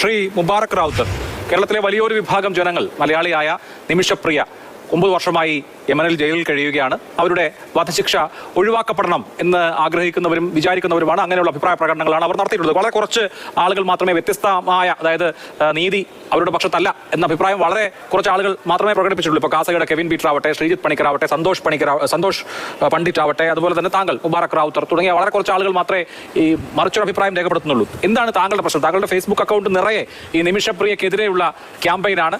ശ്രീ മുബാറക് റാവുത്തർ കേരളത്തിലെ വലിയൊരു വിഭാഗം ജനങ്ങൾ മലയാളിയായ നിമിഷപ്രിയ. ഒമ്പത് വർഷമായി യമനിൽ ജയിലിൽ കഴിയുകയാണ്. അവരുടെ വധശിക്ഷ ഒഴിവാക്കപ്പെടണം എന്ന് ആഗ്രഹിക്കുന്നവരും വിചാരിക്കുന്നവരുമാണ്. അങ്ങനെയുള്ള അഭിപ്രായ പ്രകടനങ്ങളാണ് അവർ നടത്തിയിട്ടുള്ളത്. വളരെ കുറച്ച് ആളുകൾ മാത്രമേ വ്യത്യസ്തമായ അതായത് നീതി അവരുടെ പക്ഷത്തല്ല എന്ന അഭിപ്രായം വളരെ കുറച്ച് ആളുകൾ മാത്രമേ പ്രകടിപ്പിച്ചിട്ടുള്ളൂ. ഇപ്പോൾ കാസയുടെ കെവിൻ പീറ്റർ ആവട്ടെ ശ്രീജിത്ത് പണിക്കർ ആവട്ടെ സന്തോഷ് പണിക്കർ സന്തോഷ് പണ്ഡിറ്റ് ആവട്ടെ അതുപോലെ തന്നെ താങ്കൾ മുബാറക് റാവുത്തർ തുടങ്ങിയ വളരെ കുറച്ച് ആളുകൾ മാത്രമേ ഈ മറിച്ചൊരു അഭിപ്രായം രേഖപ്പെടുത്തുന്നുള്ളൂ. എന്താണ് താങ്കളുടെ പ്രശ്നം? താങ്കളുടെ ഫേസ്ബുക്ക് അക്കൗണ്ട് നിറയെ ഈ നിമിഷപ്രിയക്കെതിരെയുള്ള ക്യാമ്പയിനാണ്.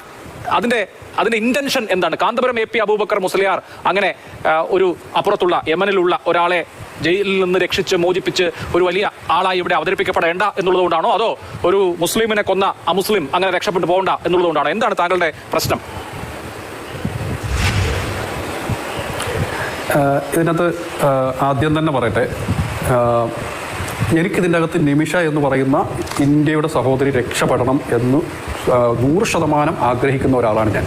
അതിന്റെ അതിന്റെ ഇന്റൻഷൻ എന്താണ്? കാന്തപുരം എ പി അബൂബക്കർ മുസ്ലിയാർ അങ്ങനെ ഒരു അപ്പുറത്തുള്ള യമനിലുള്ള ഒരാളെ ജയിലിൽ നിന്ന് രക്ഷിച്ച് മോചിപ്പിച്ച് ഒരു വലിയ ആളായി ഇവിടെ അവതരിപ്പിക്കപ്പെടേണ്ട എന്നുള്ളതുകൊണ്ടാണോ? അതോ ഒരു മുസ്ലിമിനെ കൊന്ന അമുസ്ലിം അങ്ങനെ രക്ഷപ്പെട്ടു പോകണ്ട എന്നുള്ളതുകൊണ്ടാണോ? എന്താണ് താങ്കളുടെ പ്രശ്നം? ഇതിനകത്ത് ആദ്യം തന്നെ പറയട്ടെ. എനിക്കിതിന്റെ അകത്ത് നിമിഷ എന്ന് പറയുന്ന ഇന്ത്യയുടെ സഹോദരി രക്ഷപ്പെടണം എന്ന് നൂറ് ശതമാനം ആഗ്രഹിക്കുന്ന ഒരാളാണ് ഞാൻ.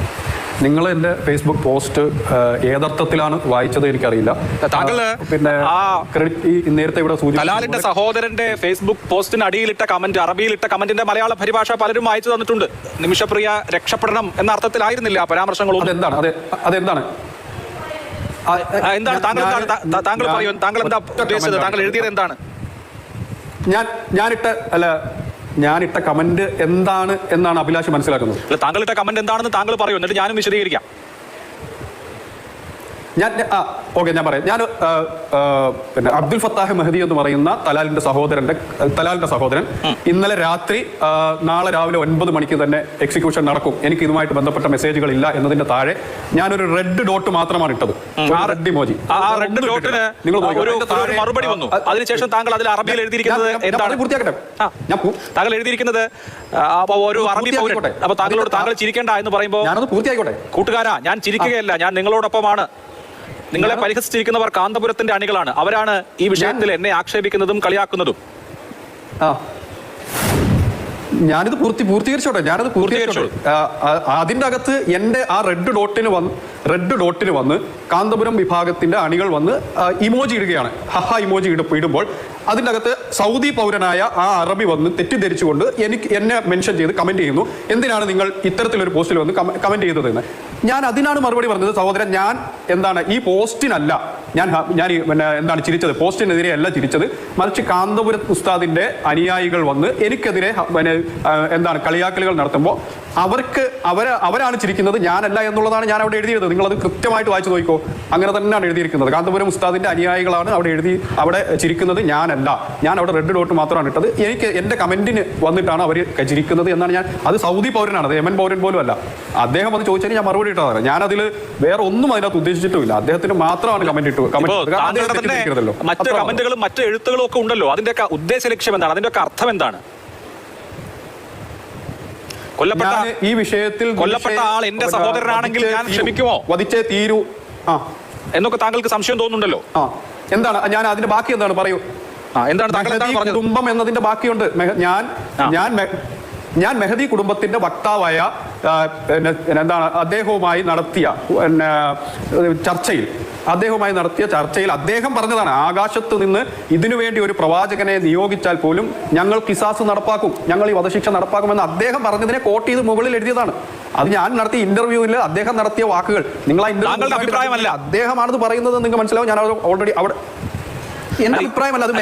നിങ്ങൾ എന്റെ ഫേസ്ബുക്ക് പോസ്റ്റ് ഏതർത്ഥത്തിലാണ് വായിച്ചത് എനിക്കറിയില്ല. പിന്നെ ക്രെഡിറ്റ് ഈ നേരത്തെ ഇവിടെ സൂചിപ്പിച്ച സഹോദരന്റെ ഫേസ്ബുക്ക് പോസ്റ്റിന് അടിയിലിട്ട കമന്റ് അറബിയിലിട്ട കമന്റിന്റെ മലയാള പരിഭാഷ പലരും വായിച്ചു തന്നിട്ടുണ്ട്. നിമിഷപ്രിയ രക്ഷപ്പെടണം എന്ന അർത്ഥത്തിലായിരുന്നില്ല ആ പരാമർശങ്ങളൊന്നും. എന്താണ് അതെ അതെന്താണ്? എന്താണ്? താങ്കൾ താങ്കൾ പറയൂ. താങ്കൾ എന്താ ഉദ്ദേശിച്ചത്? താങ്കൾ. എഴുതിയത് എന്താണ്? ഞാൻ ഞാനിട്ട് അല്ല ഞാനിട്ട കമന്റ് എന്താണ് എന്നാണ് അഭിലാഷ് മനസ്സിലാക്കുന്നത്. അല്ല ഇട്ട കമന്റ് എന്താണെന്ന് താങ്കൾ പറയൂ എന്നിട്ട് ഞാനും വിശദീകരിക്കാം. ഞാൻ ആ ഓക്കെ ഞാൻ പറയാം. ഞാൻ പിന്നെ അബ്ദുൽ ഫത്താഹ് മെഹദി എന്ന് പറയുന്ന തലാലിന്റെ സഹോദരന്റെ തലാലിന്റെ സഹോദരൻ ഇന്നലെ രാത്രി നാളെ രാവിലെ ഒൻപത് മണിക്ക് തന്നെ എക്സിക്യൂഷൻ നടക്കും. എനിക്ക് ഇതുമായിട്ട് ബന്ധപ്പെട്ട മെസ്സേജുകൾ ഇല്ല എന്നതിന്റെ താഴെ ഞാനൊരു റെഡ് ഡോട്ട് മാത്രമാണ് ഇട്ടത്. ആ റെഡ് ഇമോജി ആ റെഡ് ഡോട്ടിന് നിങ്ങൾ മറുപടി വന്നു. അതിനുശേഷം താങ്കൾ അതിൽ അറബിയിൽ എഴുതിയിരിക്കുന്നത് എന്താണ്? പൂർത്തിയാക്കട്ടെ? ഞാൻ താങ്കൾ എഴുതിയിരിക്കുന്നത് ഒരു അറബി പൗരൻ അപ്പോൾ താങ്കളോട് താങ്കൾ ചിരിക്കേണ്ട എന്ന് പറയുമ്പോൾ ഞാനത് പൂർത്തിയായിക്കോട്ടെ കൂട്ടുകാരാ ഞാൻ ചിരിക്കുകയല്ല ഞാൻ നിങ്ങളോടൊപ്പമാണ്. നിങ്ങളെ പരിഹസിച്ചിരിക്കുന്നവർ കാന്തപുരത്തിന്റെ അണികളാണ്. അവരാണ് ഈ വിഷയത്തിൽ എന്നെ ആക്ഷേപിക്കുന്നതും കളിയാക്കുന്നതും. ഞാനിത് പൂർത്തി പൂർത്തീകരിച്ചോട്ടെ ഞാനത് പൂർത്തീകരിച്ചോട്ടെ. അതിന്റെ അകത്ത് എന്റെ ആ റെഡ് ഡോട്ടിന് വന്ന് റെഡ് ഡോട്ടിന് വന്ന് കാന്തപുരം വിഭാഗത്തിന്റെ അണികൾ വന്ന് ഇമോജി ഇടുകയാണ്. ഹഹ ഇമോജി ഇട ഇടുമ്പോൾ അതിന്റെ അകത്ത് സൗദി പൗരനായ ആ അറബി വന്ന് തെറ്റിദ്ധരിച്ചുകൊണ്ട് എനിക്ക് എന്നെ മെൻഷൻ ചെയ്ത് കമന്റ് ചെയ്യുന്നു. എന്തിനാണ് നിങ്ങൾ ഇത്തരത്തിലൊരു പോസ്റ്റിൽ വന്ന് കമന്റ് ചെയ്തത് എന്ന് ഞാൻ അതിനാണ് മറുപടി പറഞ്ഞത് സഹോദരൻ. ഞാൻ എന്താണ് ഈ പോസ്റ്റിനല്ല ഞാൻ ഞാൻ പിന്നെ എന്താണ് ചിരിച്ചത്? പോസ്റ്റിനെതിരെ അല്ല ചിരിച്ചത്. മറിച്ച് കാന്തപുരം ഉസ്താദിന്റെ അനുയായികൾ വന്ന് എനിക്കെതിരെ പിന്നെ എന്താണ് കളിയാക്കലുകൾ നടത്തുമ്പോൾ അവർക്ക് അവർ അവരാണ് ചിരിക്കുന്നത് ഞാനല്ല എന്നുള്ളതാണ് ഞാൻ അവിടെ എഴുതിയത് നിങ്ങളത് കൃത്യമായിട്ട് വായിച്ചു നോക്കിക്കോ. അങ്ങനെ തന്നെയാണ് എഴുതിയിരിക്കുന്നത്. കാന്തപുരം ഉസ്താദിന്റെ അനുയായികളാണ് അവിടെ എഴുതി അവിടെ ചിരിക്കുന്നത് ഞാനല്ല. ഞാൻ അവിടെ റെഡ് ഡോട്ട് മാത്രമാണ് ഇട്ടത്. എനിക്ക് എന്റെ കമന്റിന് വന്നിട്ടാണ് അവർ ചിരിക്കുന്നത് എന്നാണ് ഞാൻ അത് സൗദി പൗരനാണ് അത് യമൻ പൗരൻ പോലും അല്ല. അദ്ദേഹം അത് ചോദിച്ചാൽ ഞാൻ മറുപടി ഇട്ടതാണ്. ഞാൻ അതിൽ വേറെ ഒന്നും അതിനകത്ത് ഉദ്ദേശിച്ചിട്ടുമില്ല. അദ്ദേഹത്തിന് മാത്രമാണ് കമന്റ് ഇട്ടു കമന്റ് മറ്റു കമന്റുകളും മറ്റു എഴുത്തുകളും ഒക്കെ ഉണ്ടല്ലോ. അതിന്റെ ഉദ്ദേശ ലക്ഷ്യം എന്താണ്? അതിന്റെയൊക്കെ അർത്ഥം എന്താണ്? കൊല്ലപ്പെട്ട ഈ വിഷയത്തിൽ കൊല്ലപ്പെട്ട ആൾ എന്റെ സഹോദരനാണെങ്കിൽ ഞാൻ ക്ഷമിക്കുമോ? വധിച്ചേ തീരൂ. ആ. എന്നൊക്കെ താങ്കൾക്ക് സംശയം തോന്നുന്നുണ്ടല്ലോ? ആ. എന്താണ്? ഞാൻ അതിന്റെ ബാക്കി എന്താണ്? പറയൂ. ആ എന്താണ് താങ്കൾ എന്താണ് മെഹദി പറഞ്ഞത്? കുടുംബം എന്നതിന്റെ ബാക്കിയുണ്ട്. ഞാൻ ഞാൻ ഞാൻ മെഹദി കുടുംബത്തിന്റെ വക്താവായ എന്താണ്? അദ്ദേഹവുമായി നടത്തിയ ചർച്ചയിൽ അദ്ദേഹവുമായി നടത്തിയ ചർച്ചയിൽ അദ്ദേഹം പറഞ്ഞതാണ് ആകാശത്ത് നിന്ന് ഇതിനുവേണ്ടി ഒരു പ്രവാചകനെ നിയോഗിച്ചാൽ പോലും ഞങ്ങൾ കിസാസ് നടപ്പാക്കും ഞങ്ങൾ ഈ വധശിക്ഷ നടപ്പാക്കുമെന്ന് അദ്ദേഹം പറഞ്ഞതിനെ കോട്ട് ചെയ്ത് മുകളിൽ എഴുതിയതാണ്. അത് ഞാൻ നടത്തിയ ഇന്റർവ്യൂവിൽ അദ്ദേഹം നടത്തിയ വാക്കുകൾ. നിങ്ങൾ ആ ഇന്റർവ്യൂ അഭിപ്രായമല്ല. അദ്ദേഹമാണെന്ന് പറയുന്നത് നിങ്ങൾക്ക് മനസ്സിലാവും. ഞാൻ ഓൾറെഡി അവിടെ എന്റെ അഭിപ്രായമല്ല അത്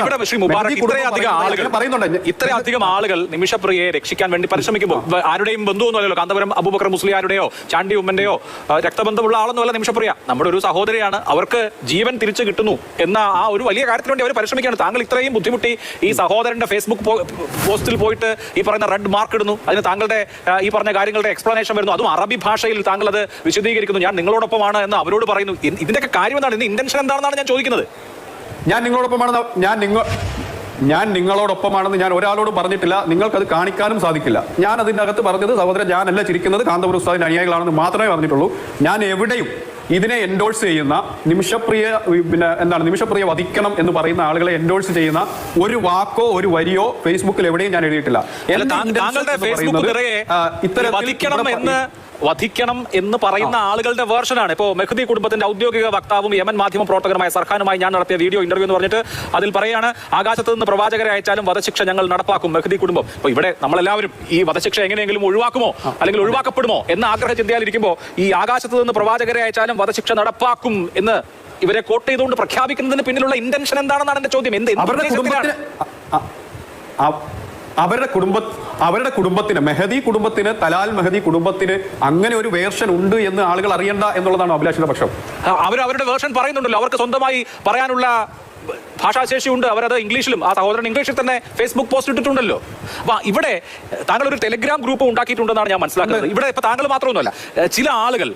ഇവിടെ ശ്രീ മുബാറക് ഇത്രയധികം ആളുകൾ നിമിഷപ്രിയെ പറയുന്നുണ്ട് ഇത്രയധികം ആളുകൾ നിമിഷപ്രിയയെ രക്ഷിക്കാൻ വേണ്ടി പരിശ്രമിക്കുമ്പോൾ ആരുടെയും ബന്ധുവൊന്നുമല്ലല്ലോ കാന്തപുരം അബൂബക്കർ മുസ്ലിയാരുടെയോ ചാണ്ടി ഉമ്മന്റെയോ രക്തബന്ധമുള്ള ആളൊന്നുമല്ല നിമിഷപ്രിയ. നമ്മുടെ ഒരു സഹോദരിയാണ്. അവർക്ക് ജീവൻ തിരിച്ചു കിട്ടുന്നു എന്ന ആ ഒരു വലിയ കാര്യത്തിന് വേണ്ടി അവർ പരിശ്രമിക്കുകയാണ്. താങ്കൾ ഇത്രയും ബുദ്ധിമുട്ടി ഈ സഹോദരന്റെ ഫേസ്ബുക്ക് പോസ്റ്റിൽ പോയിട്ട് ഈ പറയുന്ന റെഡ് മാർക്ക് ഇടുന്നു. അതിന് താങ്കളുടെ ഈ പറഞ്ഞ കാര്യങ്ങളുടെ എക്സ്പ്ലനേഷൻ വരുന്നു. അതും അറബി ഭാഷയിൽ താങ്കൾ അത് വിശദീകരിക്കുന്നു. ഞാൻ നിങ്ങളോടൊപ്പമാണ് എന്ന് അവരോട് പറയുന്നു. ഇതിന്റെ ഇതിന്റെയൊക്കെ കാര്യം എന്താണ്? ഇതിന്റെ ഇന്റൻഷൻ എന്താണെന്നാണ് ഞാൻ ചോദിക്കുന്നത്. ഞാൻ നിങ്ങളോടൊപ്പമാണെന്ന് ഞാൻ നിങ്ങൾ ഞാൻ നിങ്ങളോടൊപ്പമാണെന്ന് ഞാൻ ഒരാളോട് പറഞ്ഞിട്ടില്ല. നിങ്ങൾക്കത് കാണിക്കാനും സാധിക്കില്ല. ഞാൻ അതിന്റെ അകത്ത് പറഞ്ഞത് സഹോദരൻ ഞാനല്ല ചിരിക്കുന്നത് കാന്തപുര ഉസ്താദിന്റെ അനുയായികളാണെന്ന് മാത്രമേ പറഞ്ഞിട്ടുള്ളൂ. ഞാൻ എവിടെയും ഇതിനെ എൻഡോഴ്സ് ചെയ്യുന്ന നിമിഷപ്രിയ പിന്നെ എന്താണ് നിമിഷപ്രിയ വധിക്കണം എന്ന് പറയുന്ന ആളുകളെ എൻഡോഴ്സ് ചെയ്യുന്ന ഒരു വാക്കോ ഒരു വരിയോ ഫേസ്ബുക്കിൽ എവിടെയും ഞാൻ എഴുതിയിട്ടില്ല. ഇത്തരത്തിൽ വധിക്കണം എന്ന് പറയുന്ന ആളുകളുടെ വേർഷനാണ് ഇപ്പോൾ മെഹ്ദി കുടുംബത്തിന്റെ ഔദ്യോഗിക വക്താവും യമൻ മാധ്യമ പ്രവർത്തകരുമായ സർഖാനുമായി ഞാൻ നടത്തിയ വീഡിയോ ഇന്റർവ്യൂ എന്ന് പറഞ്ഞിട്ട് അതിൽ പറയാണ് ആകാശത്ത് നിന്ന് പ്രവാചകരെ അയച്ചാലും വധശിക്ഷ ഞങ്ങൾ നടപ്പാക്കും മെഹ്ദി കുടുംബം. അപ്പോൾ ഇവിടെ നമ്മളെല്ലാവരും ഈ വധശിക്ഷ എങ്ങനെയെങ്കിലും ഒഴിവാക്കുമോ? അല്ലെങ്കിൽ ഒഴിവാക്കപ്പെടുമോ? എന്ന ആഗ്രഹ ചിന്തയാലിരിക്കുമ്പോൾ ഈ ആകാശത്ത് നിന്ന് പ്രവാചകരെ അയച്ചാലും വധശിക്ഷ നടപ്പാക്കും എന്ന് ഇവരെ കോട്ട് ചെയ്തുകൊണ്ട് പ്രഖ്യാപിക്കുന്നതിന് പിന്നിലുള്ള ഇന്റൻഷൻ എന്താണെന്നാണ് എന്റെ ചോദ്യം. എന്ത് എന്ത് അവരുടെ അവരുടെ കുടുംബ അവരുടെ കുടുംബത്തിന് മെഹദി കുടുംബത്തിന് തലാൽ മെഹദി കുടുംബത്തിന് അങ്ങനെ ഒരു വേർഷൻ ഉണ്ട് എന്ന് ആളുകൾ അറിയണ്ട എന്നുള്ളതാണ് അഭിലാഷിന്റെ പക്ഷം. അവർ അവരുടെ വേർഷൻ പറയുന്നുണ്ടല്ലോ. അവർക്ക് സ്വന്തമായി പറയാനുള്ള ഭാഷാശേഷിയുണ്ട്. അവരത് ഇംഗ്ലീഷിലും. ആ സഹോദരൻ ഇംഗ്ലീഷിൽ തന്നെ ഫേസ്ബുക്ക് പോസ്റ്റ് ഇട്ടിട്ടുണ്ടല്ലോ. അപ്പൊ ഇവിടെ താങ്കൾ ഒരു ടെലിഗ്രാം ഗ്രൂപ്പ് ഉണ്ടാക്കിയിട്ടുണ്ടെന്നാണ് ഞാൻ മനസ്സിലാക്കുന്നത്. ഇവിടെ ഇപ്പൊ താങ്കൾ മാത്രമൊന്നുമല്ല ചില ആളുകൾ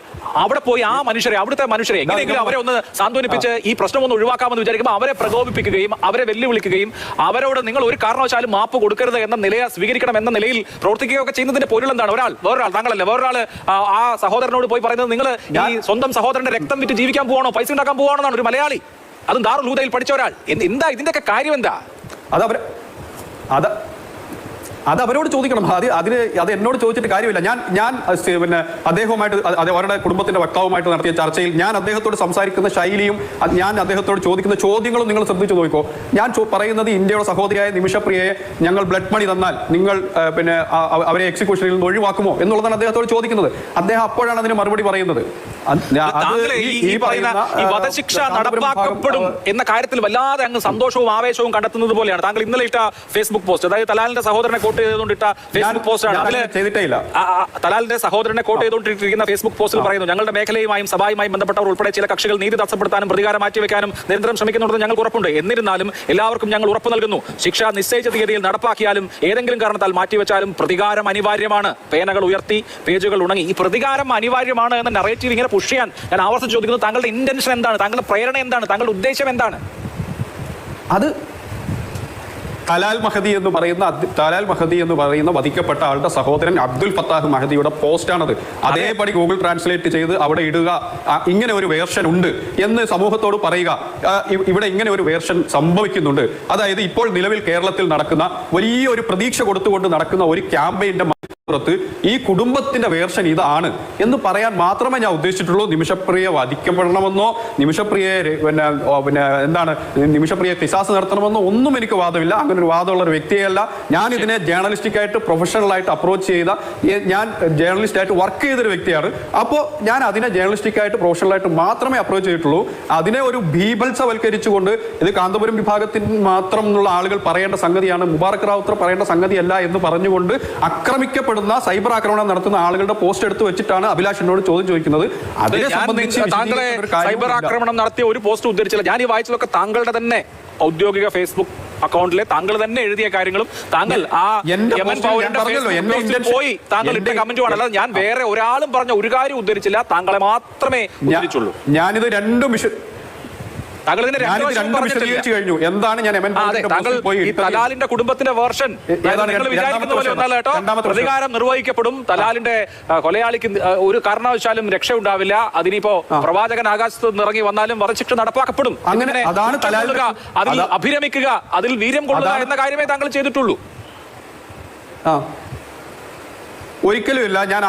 അവിടെ പോയി ആ മനുഷ്യരെ അവിടുത്തെ മനുഷ്യരെ എങ്ങനെയെങ്കിലും അവരെ ഒന്ന് സാന്ത്വനിപ്പിച്ച് ഈ പ്രശ്നം ഒന്ന് ഒഴിവാക്കാമെന്ന് വിചാരിക്കുമ്പോൾ അവരെ പ്രകോപിപ്പിക്കുകയും അവരെ വെല്ലുവിളിക്കുകയും അവരോട് നിങ്ങൾ ഒരു കാരണവശാലും മാപ്പ് കൊടുക്കരുത് എന്ന നിലയെ സ്വീകരിക്കണം എന്ന നിലയിൽ പ്രവർത്തിക്കുകയൊക്കെ ചെയ്യുന്നതിന്റെ പൊരുൾ എന്താണ്? ഒരാൾ വേറൊരാൾ താങ്കളല്ലേ? വേറൊരാൾ ആ ആ സഹോദരനോട് പോയി പറയുന്നത് നിങ്ങൾ ഈ സ്വന്തം സഹോദരന്റെ രക്തം വിറ്റ് ജീവിക്കാൻ പോവാണോ? പൈസ ഉണ്ടാക്കാൻ പോവാണോ എന്നാണ് ഒരു മലയാളി? അതും ദാറുൽ ഹൂദയിൽ പഠിച്ച ഒരാൾ. എന്താ ഇതിന്റെ ഇതിന്റെയൊക്കെ കാര്യം എന്താ? അതാ അത് അത് അവരോട് ചോദിക്കണം. അത് അതിന് അത് എന്നോട് ചോദിച്ചിട്ട് കാര്യമില്ല. ഞാൻ ഞാൻ പിന്നെ അദ്ദേഹവുമായിട്ട് അവരുടെ കുടുംബത്തിന്റെ വക്താവുമായിട്ട് നടത്തിയ ചർച്ചയിൽ ഞാൻ അദ്ദേഹത്തോട് സംസാരിക്കുന്ന ശൈലിയും ഞാൻ അദ്ദേഹത്തോട് ചോദിക്കുന്ന ചോദ്യങ്ങളും നിങ്ങൾ ശ്രദ്ധിച്ചു നോക്കോ. ഞാൻ പറയുന്നത് ഇന്ത്യയുടെ സഹോദരിയായ നിമിഷപ്രിയയെ ഞങ്ങൾ ബ്ലഡ് മണി തന്നാൽ നിങ്ങൾ പിന്നെ അവരെ എക്സിക്യൂഷനിൽ നിന്ന് ഒഴിവാക്കുമോ എന്നുള്ളതാണ് അദ്ദേഹത്തോട് ചോദിക്കുന്നത്. അദ്ദേഹം അപ്പോഴാണ് അതിന് മറുപടി പറയുന്നത്. ഈ പറയുന്ന വധശിക്ഷ നടപ്പാക്കപ്പെടും എന്ന കാര്യത്തിൽ വല്ലാതെ അങ്ങ് സന്തോഷവും ആവേശവും കണ്ടെത്തുന്നത് പോലെയാണ്. താങ്കൾ ഇന്നലെ ഇട്ട ഫേസ്ബുക്ക് പോസ്റ്റ് അതായത് തലാലിന്റെ സഹോദരനെ കോട്ട് ചെയ്തുകൊണ്ടിട്ട ഫേസ്ബുക്ക് പോസ്റ്റാണ് തലാലിന്റെ സഹോദരനെ കോട്ട് ചെയ്തുകൊണ്ടിരിക്കുന്ന ഫേസ്ബുക്ക് പോസ്റ്റിൽ പറയുന്നു ഞങ്ങളുടെ മേഖലയുമായും സഭയുമായും ബന്ധപ്പെട്ടവർ ഉൾപ്പെടെ ചില കക്ഷികൾ നീതി തടസ്സപ്പെടുത്താനും പ്രതികാരം മാറ്റിവെക്കാനും നിരന്തരം ശ്രമിക്കുന്നുണ്ടെന്ന് ഞങ്ങൾ ഉറപ്പുണ്ട്. എന്നിരുന്നാലും എല്ലാവർക്കും ഞങ്ങൾ ഉറപ്പ് നൽകുന്നു. ശിക്ഷ നിശ്ചയിച്ച തീയതിയിൽ നടപ്പാക്കിയാലും ഏതെങ്കിലും കാരണത്താൽ മാറ്റിവെച്ചാലും പ്രതികാരം അനിവാര്യമാണ്. പേനകൾ ഉയർത്തി പേജുകൾ ഉണങ്ങി. ഈ പ്രതികാരം അനിവാര്യമാണ് എന്ന നറേറ്റീവ് ഇങ്ങനെ പുഷ് ചെയ്യാൻ ഞാൻ ആവർത്തിച്ച് ചോദിക്കുന്നു. താങ്കളുടെ ഇന്റൻഷൻ എന്താണ്? താങ്കളുടെ പ്രേരണ എന്താണ്? താങ്കളുടെ ഉദ്ദേശം എന്താണ്? അത് തലാൽ മഹദി എന്ന് പറയുന്ന തലാൽ മഹദി എന്ന് പറയുന്ന വധിക്കപ്പെട്ട ആളുടെ സഹോദരൻ അബ്ദുൽ ഫത്താഹ് മഹദിയുടെ പോസ്റ്റാണത്. അതേപടി ഗൂഗിൾ ട്രാൻസ്ലേറ്റ് ചെയ്ത് അവിടെ ഇടുക ഇങ്ങനെ ഒരു വേർഷൻ ഉണ്ട് എന്ന് സമൂഹത്തോട് പറയുക. ഇവിടെ ഇങ്ങനെ ഒരു വേർഷൻ സംഭവിക്കുന്നുണ്ട്. അതായത് ഇപ്പോൾ നിലവിൽ കേരളത്തിൽ നടക്കുന്ന വലിയൊരു പ്രതീക്ഷ കൊടുത്തുകൊണ്ട് നടക്കുന്ന ഒരു ക്യാമ്പയിന്റെ പുറത്ത് ഈ കുടുംബത്തിന്റെ വേർഷൻ ഇതാണ് എന്ന് പറയാൻ മാത്രമേ ഞാൻ ഉദ്ദേശിച്ചിട്ടുള്ളൂ. നിമിഷപ്രിയ വധിക്കപ്പെടണമെന്നോ നിമിഷപ്രിയെ പിന്നെ പിന്നെ എന്താണ് നിമിഷപ്രിയ പിശാസ് നടത്തണമെന്നോ ഒന്നും എനിക്ക് വാദമില്ല. അങ്ങനെ ഒരു വാദമുള്ള ഒരു വ്യക്തിയല്ല. ഞാൻ ഇതിനെ ജേർണലിസ്റ്റിക് ആയിട്ട് പ്രൊഫഷണൽ ആയിട്ട് അപ്രോച്ച് ചെയ്ത ഞാൻ ജേർണലിസ്റ്റ് ആയിട്ട് വർക്ക് ചെയ്തൊരു വ്യക്തിയാണ്. അപ്പോൾ ഞാൻ അതിനെ ജേർണലിസ്റ്റിക് ആയിട്ട് പ്രൊഫഷണൽ ആയിട്ട് മാത്രമേ അപ്രോച്ച് ചെയ്തിട്ടുള്ളൂ. അതിനെ ഒരു ഭീപത്സവൽക്കരിച്ചുകൊണ്ട് ഇത് കാന്തപുരം വിഭാഗത്തിന് മാത്രം എന്നുള്ള ആളുകൾ പറയേണ്ട സംഗതിയാണ് മുബാറക് റാവുത്തർ പറയേണ്ട സംഗതിയല്ല എന്ന് പറഞ്ഞുകൊണ്ട് ആക്രമിക്കപ്പെടുന്ന സൈബർ ആക്രമണം നടത്തുന്ന ആളുകളുടെ പോസ്റ്റ് എടുത്തു വെച്ചിട്ടാണ് അഭിലാഷിനോട് എന്നോട് ചോദ്യം ചോദിക്കുന്നത്. അതിനെ സംബന്ധിച്ച് താങ്കളെ. സൈബർ ആക്രമണം നടത്തിയ ഒരു പോസ്റ്റ് ഉദ്ധരിച്ചില്ല. ഞാൻ ഈ വായിച്ചതൊക്കെ താങ്കളുടെ തന്നെ ഔദ്യോഗിക ഫേസ്ബുക്ക് അക്കൗണ്ടിലെ താങ്കൾ തന്നെ എഴുതിയ കാര്യങ്ങളും താങ്കൾ ആ യമൻ പൗരന്റെ പോയി താങ്കൾ ഇട്ട കമന്റുമാണ് അല്ലാതെ ഞാൻ വേറെ ഒരാളും പറഞ്ഞ ഒരു കാര്യം ഉദ്ധരിച്ചില്ല. താങ്കളെ മാത്രമേ ഉദ്ധരിച്ചുള്ളൂ. ഞാനിത് രണ്ടും വിശ താങ്കൾ ഇതിന്റെ. കഴിഞ്ഞു. എന്താണ് ഞാൻ താങ്കൾ ഈ തലാലിന്റെ കുടുംബത്തിന്റെ വേർഷൻ ഏ- ഏതാണ് നിങ്ങൾ രണ്ടാമത്തെ വിചാരിക്കുന്ന പോലെ ഒന്നല്ല കേട്ടോ? പ്രതികാരം നിർവഹിക്കപ്പെടും. തലാലിന്റെ കൊലയാളിക്ക് ഒരു കാരണവശാലും രക്ഷ ഉണ്ടാവില്ല അതിനിപ്പോ പ്രവാചകൻ ആകാശത്ത് നിന്ന് ഇറങ്ങി വന്നാലും വധശിക്ഷ നടപ്പാക്കപ്പെടും. അങ്ങനെ അതിൽ അഭിരമിക്കുക അതിൽ വീര്യം കൊള്ളുക എന്ന കാര്യമേ താങ്കൾ ചെയ്തിട്ടുള്ളൂ. ആ. ഒരിക്കലുമില്ല ഞാൻ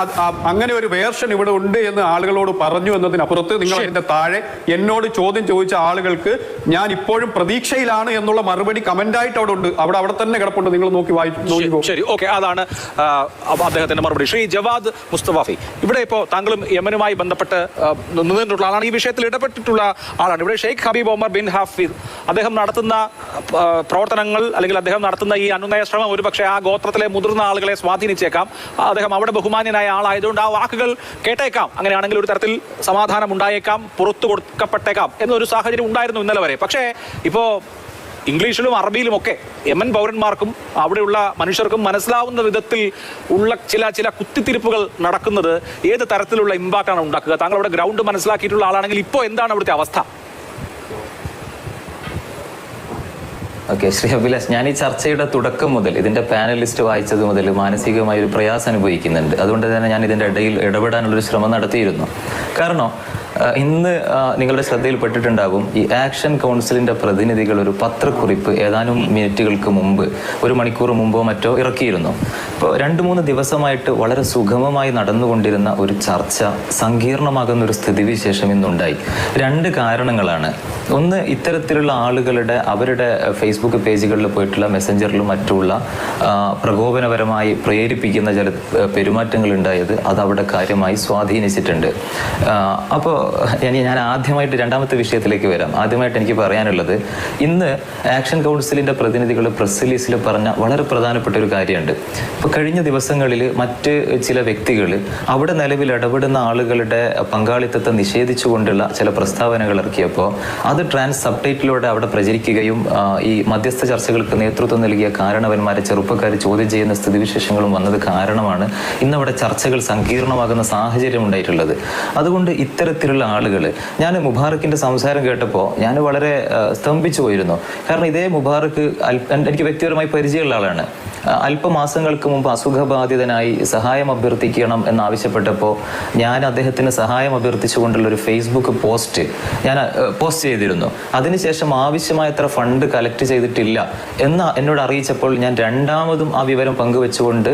അങ്ങനെ ഒരു വേർഷൻ ഇവിടെ ഉണ്ട് എന്ന് ആളുകളോട് പറഞ്ഞു എന്നതിനപ്പുറത്ത് നിങ്ങൾ. അതിന്റെ താഴെ എന്നോട് ചോദ്യം ചോദിച്ച ആളുകൾക്ക് ഞാൻ ഇപ്പോഴും പ്രതീക്ഷയിലാണ് എന്നുള്ള മറുപടി കമന്റായിട്ട് അവിടെ ഉണ്ട്. അവിടെ അവിടെ തന്നെ കിടപ്പുണ്ട്. നിങ്ങൾ നോക്കി വായിച്ചു ശരി, ഓക്കെ അതാണ് അദ്ദേഹത്തിന്റെ മറുപടി. ശ്രീ ജവാദ് മുസ്തഫാഫി ഇവിടെ ഇപ്പോ താങ്കളും യമനുമായി ബന്ധപ്പെട്ട് നിന്നിട്ടുള്ള ആളാണ്. ഈ വിഷയത്തിൽ ഇടപെട്ടിട്ടുള്ള ആളാണ്. ഇവിടെ Sheikh Habib Omar bin Hafiz. അദ്ദേഹം നടത്തുന്ന പ്രവർത്തനങ്ങൾ അല്ലെങ്കിൽ അദ്ദേഹം നടത്തുന്ന ഈ അനുനയ ശ്രമം ഒരുപക്ഷെ ആ ഗോത്രത്തിലെ മുതിർന്ന ആളുകളെ സ്വാധീനിച്ചേക്കാം. ആ, അദ്ദേഹം അവിടെ ബഹുമാന്യനായ ആളായതുകൊണ്ട് ആ വാക്കുകൾ കേട്ടേക്കാം. അങ്ങനെയാണെങ്കിൽ ഒരു തരത്തിൽ സമാധാനം ഉണ്ടായേക്കാം പുറത്തു കൊടുക്കപ്പെട്ടേക്കാം എന്നൊരു സാഹചര്യം ഉണ്ടായിരുന്നു ഇന്നലെ വരെ. പക്ഷേ ഇപ്പോൾ ഇംഗ്ലീഷിലും അറബിയിലും ഒക്കെ യമൻ പൗരന്മാർക്കും അവിടെയുള്ള മനുഷ്യർക്കും മനസ്സിലാവുന്ന വിധത്തിൽ ഉള്ള ചില ചില കുത്തിത്തിരിപ്പുകൾ നടക്കുന്നത് ഏത് തരത്തിലുള്ള ഇമ്പാക്റ്റാണ് ഉണ്ടാക്കുക? താങ്കൾ അവിടെ ഗ്രൗണ്ട് മനസ്സിലാക്കിയിട്ടുള്ള ആളാണെങ്കിൽ ഇപ്പോൾ എന്താണ് അവിടുത്തെ അവസ്ഥ? ഓക്കെ ശ്രീ അഭിലാഷ് ഞാൻ ഈ ചർച്ചയുടെ തുടക്കം മുതൽ ഇതിന്റെ പാനലിസ്റ്റ് വായിച്ചത് മുതൽ മാനസികമായ ഒരു പ്രയാസം അനുഭവിക്കുന്നുണ്ട്. അതുകൊണ്ട് തന്നെ ഞാൻ ഇതിന്റെ ഇടയിൽ ഇടപെടാനുള്ളൊരു ശ്രമം നടത്തിയിരുന്നു. കാരണം ഇന്ന് നിങ്ങളുടെ ശ്രദ്ധയിൽപ്പെട്ടിട്ടുണ്ടാകും ഈ ആക്ഷൻ കൗൺസിലിന്റെ പ്രതിനിധികൾ ഒരു പത്രക്കുറിപ്പ് ഏതാനും മിനിറ്റുകൾക്ക് മുമ്പ് ഒരു മണിക്കൂർ മുമ്പോ മറ്റോ ഇറക്കിയിരുന്നു. ഇപ്പോൾ രണ്ട് മൂന്ന് ദിവസമായിട്ട് വളരെ സുഗമമായി നടന്നുകൊണ്ടിരുന്ന ഒരു ചർച്ച സങ്കീർണമാകുന്ന ഒരു സ്ഥിതിവിശേഷം ഇന്നുണ്ടായി. രണ്ട് കാരണങ്ങളാണ്. ഒന്ന് ഇത്തരത്തിലുള്ള ആളുകളുടെ അവരുടെ ഫേസ്ബുക്ക് പേജുകളിൽ പോയിട്ടുള്ള മെസ്സഞ്ചറിലും മറ്റുള്ള പ്രകോപനപരമായി പ്രേരിപ്പിക്കുന്ന ചില പെരുമാറ്റങ്ങൾ ഉണ്ടായത് അത് അവിടെ കാര്യമായി സ്വാധീനിച്ചിട്ടുണ്ട്. അപ്പോൾ ഞാൻ ഞാൻ ആദ്യമായിട്ട് രണ്ടാമത്തെ വിഷയത്തിലേക്ക് വരാം. ആദ്യമായിട്ട് എനിക്ക് പറയാനുള്ളത് ഇന്ന് ആക്ഷൻ കൗൺസിലിന്റെ പ്രതിനിധികൾ പ്രസ് റിലീസിൽ പറഞ്ഞ വളരെ പ്രധാനപ്പെട്ട ഒരു കാര്യമുണ്ട്. ഇപ്പോൾ കഴിഞ്ഞ ദിവസങ്ങളിൽ മറ്റ് ചില വ്യക്തികൾ അവിടെ നിലവിൽ ഇടപെടുന്ന ആളുകളുടെ പങ്കാളിത്തത്തെ നിഷേധിച്ചുകൊണ്ടുള്ള ചില പ്രസ്താവനകൾ ഇറക്കിയപ്പോൾ അത് ട്രാൻസ് സബ്ടൈറ്റിലൂടെ അവിടെ പ്രചരിക്കുകയും ഈ മധ്യസ്ഥ ചർച്ചകൾക്ക് നേതൃത്വം നൽകിയ കാരണവന്മാരെ ചെറുപ്പക്കാർ ചോദ്യം ചെയ്യുന്ന സ്ഥിതിവിശേഷങ്ങളും വന്നത് കാരണമാണ് ഇന്നവിടെ ചർച്ചകൾ സങ്കീർണമാകുന്ന സാഹചര്യം ഉണ്ടായിട്ടുള്ളത്. അതുകൊണ്ട് ഇത്തരത്തിലുള്ള ആളുകൾ ഞാൻ മുബാറക്കിന്റെ സംസാരം കേട്ടപ്പോൾ ഞാൻ വളരെ സ്തംഭിച്ചു പോയിരുന്നു. കാരണം ഇതേ മുബാറക്ക് എനിക്ക് വ്യക്തിപരമായി പരിചയമുള്ള ആളാണ്. അല്പമാസങ്ങൾക്ക് മുമ്പ് അസുഖബാധിതനായി സഹായം അഭ്യർത്ഥിക്കണം എന്നാവശ്യപ്പെട്ടപ്പോൾ ഞാൻ അദ്ദേഹത്തിന് സഹായം അഭ്യർത്ഥിച്ചുകൊണ്ടുള്ള ഒരു ഫേസ്ബുക്ക് പോസ്റ്റ് ഞാൻ പോസ്റ്റ് ചെയ്തിരുന്നു. അതിനുശേഷം ആവശ്യമായത്ര ഫണ്ട് കളക്ട് ചെയ്തിട്ടില്ല എന്ന് എന്നോട് അറിയിച്ചപ്പോൾ ഞാൻ രണ്ടാമതും ആ വിവരം പങ്കുവെച്ചുകൊണ്ട്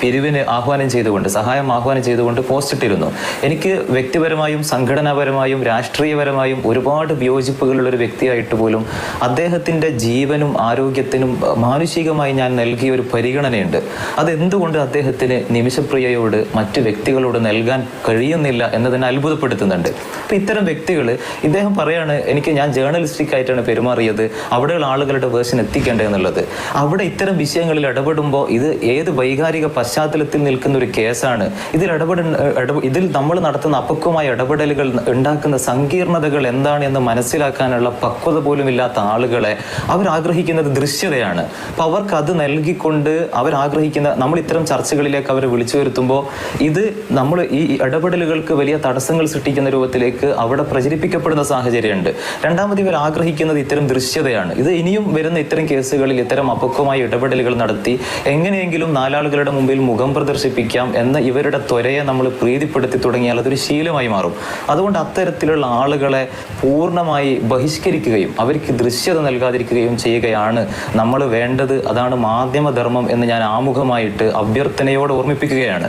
പിരിവിന് ആഹ്വാനം ചെയ്തുകൊണ്ട് സഹായം ആഹ്വാനം ചെയ്തുകൊണ്ട് പോസ്റ്റ് ഇട്ടിരുന്നു. എനിക്ക് വ്യക്തിപരമായും സംഘടനാപരമായും രാഷ്ട്രീയപരമായും ഒരുപാട് വിയോജിപ്പുകളുള്ള ഒരു വ്യക്തിയായിട്ട് പോലും അദ്ദേഹത്തിന്റെ ജീവനും ആരോഗ്യത്തിനും മാനുഷികമായി ഞാൻ നൽകിയ ഒരു പരിഗണനയുണ്ട്. അതെന്തുകൊണ്ട് അദ്ദേഹത്തിന് നിമിഷപ്രിയയോട് മറ്റു വ്യക്തികളോട് നൽകാൻ കഴിയുന്നില്ല എന്നതിനെ അത്ഭുതപ്പെടുത്തുന്നുണ്ട്? അപ്പൊ ഇത്തരം വ്യക്തികൾ ഇദ്ദേഹം പറയാണ് എനിക്ക് ഞാൻ ജേർണലിസ്റ്റിക് ആയിട്ടാണ് പെരുമാറിയത്. അവിടെയുള്ള ആളുകളുടെ വേർഷൻ എത്തിക്കേണ്ടത് എന്നുള്ളത്. അവിടെ ഇത്തരം വിഷയങ്ങളിൽ ഇടപെടുമ്പോൾ ഇത് ഏത് വൈകാരിക പശ്ചാത്തലത്തിൽ നിൽക്കുന്ന ഒരു കേസാണ്. ഇതിൽ ഇടപെട ഇടപെ- ഇതിൽ നമ്മൾ നടത്തുന്ന അപക്വമായ ഇടപെടലുകൾ ഉണ്ടാക്കുന്ന സങ്കീർണതകൾ എന്താണ് എന്ന് മനസ്സിലാക്കാനുള്ള പക്വത പോലും ഇല്ലാത്ത ആളുകളെ അവർ ആഗ്രഹിക്കുന്നത് ദൃശ്യതയാണ്. അപ്പൊ അവർക്ക് അത് നൽകിക്കൊണ്ട് അവർ ആഗ്രഹിക്കുന്ന നമ്മൾ ഇത്തരം ചർച്ചകളിലേക്ക് അവരെ വിളിച്ചു വരുത്തുമ്പോൾ ഇത് നമ്മൾ ഈ ഇടപെടലുകൾക്ക് വലിയ തടസ്സങ്ങൾ സൃഷ്ടിക്കുന്ന രൂപത്തിലേക്ക് അവിടെ പ്രചരിപ്പിക്കപ്പെടുന്ന സാഹചര്യമുണ്ട്. രണ്ടാമത് ഇവർ ആഗ്രഹിക്കുന്നത് ഇത്തരം ദൃശ്യതയാണ്. ഇത് ഇനിയും വരുന്ന ഇത്തരം കേസുകളിൽ ഇത്തരം അപക്വമായ ഇടപെടലുകൾ നടത്തി എങ്ങനെയെങ്കിലും നാലാളുകളുടെ മുമ്പിൽ മുഖം പ്രദർശിപ്പിക്കാം എന്ന ഇവരുടെ ത്വരയെ നമ്മൾ പ്രീതിപ്പെടുത്തി തുടങ്ങിയാൽ അതൊരു ശീലമായി മാറും. അതുകൊണ്ട് അത്തരത്തിലുള്ള ആളുകളെ പൂർണമായി ബഹിഷ്കരിക്കുകയും അവർക്ക് ദൃശ്യത നൽകാതിരിക്കുകയും ചെയ്യുകയാണ് നമ്മൾ വേണ്ടത്. അതാണ് മാധ്യമധർമ്മം എന്ന് ഞാൻ ആമുഖമായിട്ട് അഭ്യർത്ഥനയോട് ഓർമ്മിപ്പിക്കുകയാണ്.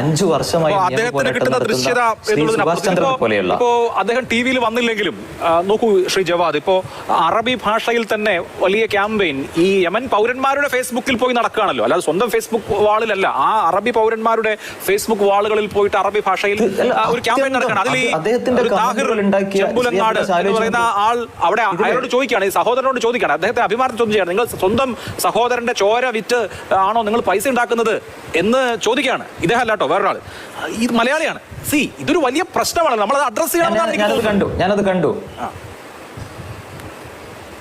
അഞ്ചു വർഷമായി സുഭാഷ് ചന്ദ്രനെ പോലെയുള്ള അദ്ദേഹം ടി വിയിൽ വന്നില്ലെങ്കിലും നോക്കൂ ശ്രീ ജവാദ് ഇപ്പോ അറബി ഭാഷയിൽ തന്നെ വലിയ ക്യാമ്പയിൻ ഈ യമൻ പൗരന്മാരുടെ ഫേസ്ബുക്കിൽ പോയി നടക്കുകയാണല്ലോ. അല്ലാതെ സ്വന്തം ഫേസ്ബുക്ക് വാളിലല്ല ആ അറബി പൗരന്മാരുടെ ഫേസ്ബുക്ക് വാളുകളിൽ പോയിട്ട് അറബി ഭാഷയിൽ ഒരു ക്യാമ്പയിൻ നടക്കുകയാണ്. അതിൽ അദ്ദേഹത്തിന്റെ താഹിർ കമന്റുകൾ ചെമ്പുലങ്ങാട് എന്ന് പറയുന്ന ആൾ അവിടെ അയാളോട് ചോദിക്കുകയാണ് ഈ സഹോദരനോട് ചോദിക്കുകയാണ് അദ്ദേഹത്തെ അഭിമാനം ചോദ്യം ചെയ്യാണ്. നിങ്ങൾ സ്വന്തം സഹോദരന്റെ ചോര വിറ്റ് ആണോ നിങ്ങൾ പൈസ ഉണ്ടാക്കുന്നത് എന്ന് ചോദിക്കുകയാണ്. ഇദ്ദേഹം അല്ലാട്ടോ വേറൊരാൾ ഇത് മലയാളിയാണ്. സി ഇതൊരു വലിയ പ്രശ്നമാണ് നമ്മളത് അഡ്രസ് ചെയ്യണം ഞാനത് കണ്ടു ഞാനത് കണ്ടു.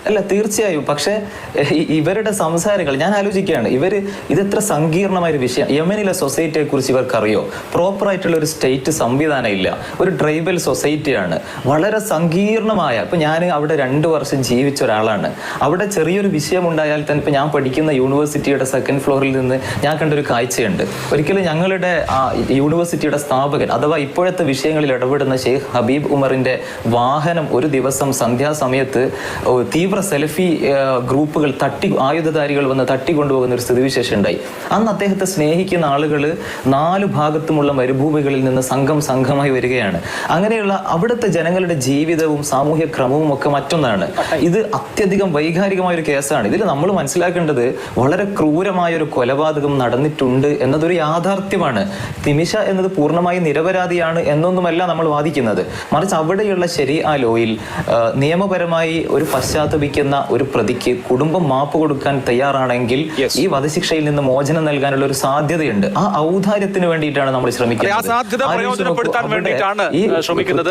അല്ല തീർച്ചയായും. പക്ഷേ ഇവരുടെ സംസാരങ്ങൾ ഞാൻ ആലോചിക്കുകയാണ് ഇവർ ഇതെത്ര സങ്കീർണമായ ഒരു വിഷയം. യമനിലെ സൊസൈറ്റിയെ കുറിച്ച് ഇവർക്ക് അറിയോ പ്രോപ്പർ ആയിട്ടുള്ള ഒരു സ്റ്റേറ്റ് സംവിധാനം ഇല്ല. ഒരു ട്രൈബൽ സൊസൈറ്റിയാണ്. വളരെ സങ്കീർണമായ ഇപ്പൊ ഞാൻ അവിടെ രണ്ട് വർഷം ജീവിച്ച ഒരാളാണ്. അവിടെ ചെറിയൊരു വിഷയം ഉണ്ടായാൽ തന്നെ ഇപ്പൊ ഞാൻ പഠിക്കുന്ന യൂണിവേഴ്സിറ്റിയുടെ സെക്കൻഡ് ഫ്ലോറിൽ നിന്ന് ഞാൻ കണ്ടൊരു കാഴ്ചയുണ്ട്. ഒരിക്കലും ഞങ്ങളുടെ യൂണിവേഴ്സിറ്റിയുടെ സ്ഥാപകൻ അഥവാ ഇപ്പോഴത്തെ വിഷയങ്ങളിൽ ഇടപെടുന്ന ഷെയ്ഖ് ഹബീബ് ഉമറിന്റെ വാഹനം ഒരു ദിവസം സന്ധ്യാസമയത്ത് ഓ, തീവ്ര സെൽഫി ഗ്രൂപ്പുകൾ തട്ടി ആയുധധാരികൾ വന്ന് തട്ടിക്കൊണ്ടുപോകുന്ന ഒരു സ്ഥിതിവിശേഷം ഉണ്ടായി. അന്ന് അദ്ദേഹത്തെ സ്നേഹിക്കുന്ന ആളുകൾ നാല് ഭാഗത്തുമുള്ള മരുഭൂമികളിൽ നിന്ന് സംഘം സംഘമായി വരികയാണ്. അങ്ങനെയുള്ള അവിടുത്തെ ജനങ്ങളുടെ ജീവിതവും സാമൂഹ്യ ക്രമവും ഒക്കെ മറ്റൊന്നാണ്. ഇത് അത്യധികം വൈകാരികമായ ഒരു കേസാണ്. ഇതിൽ നമ്മൾ മനസ്സിലാക്കേണ്ടത് വളരെ ക്രൂരമായ ഒരു കൊലപാതകം നടന്നിട്ടുണ്ട് എന്നതൊരു യാഥാർത്ഥ്യമാണ്. നിമിഷ എന്നത് പൂർണമായി നിരപരാധിയാണ് എന്നൊന്നുമല്ല നമ്മൾ വാദിക്കുന്നത്. മറിച്ച് അവിടെയുള്ള ശരി ആ ലോയിൽ നിയമപരമായി ഒരു പശ്ചാത്തപിക്കുന്ന ഒരു പ്രതിക്ക് കുടുംബം മാപ്പ് കൊടുക്കാൻ തയ്യാറാണെങ്കിൽ ഈ വധശിക്ഷയിൽ നിന്ന് മോചനം നൽകാനുള്ള ഒരു സാധ്യതയുണ്ട്. ആ ഔദാര്യത്തിന് വേണ്ടിയിട്ടാണ് നമ്മൾ ശ്രമിക്കുന്നത്. ആ ശ്രമിക്കുന്നത് സാധ്യത പ്രയോജനപ്പെടുത്താൻ വേണ്ടിയിട്ടാണ് ശ്രമിക്കുന്നത്.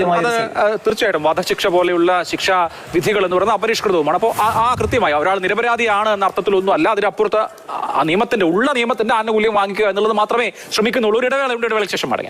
അത് തീർച്ചയായിട്ടും വധശിക്ഷ പോലെയുള്ള ശിക്ഷാ വിധികൾ എന്ന് പറയുന്നത് അപരിഷ്കൃതവുമാണ്. അപ്പോൾ ആ- കൃത്യമായി ഒരാൾ നിരപരാധിയാണ് എന്ന അർത്ഥത്തിലൊന്നും അല്ല. അതിനപ്പുറത്ത് ആ നിയമത്തിന്റെ ഉള്ള നിയമത്തിന്റെ ആനുകൂല്യം വാങ്ങിക്കുക എന്നുള്ളത് മാത്രമേ ശ്രമിക്കുന്നുള്ളൂ. ഒരു ഇടവേള ഇടവേളയ്ക്ക് ശേഷം മടങ്ങാം.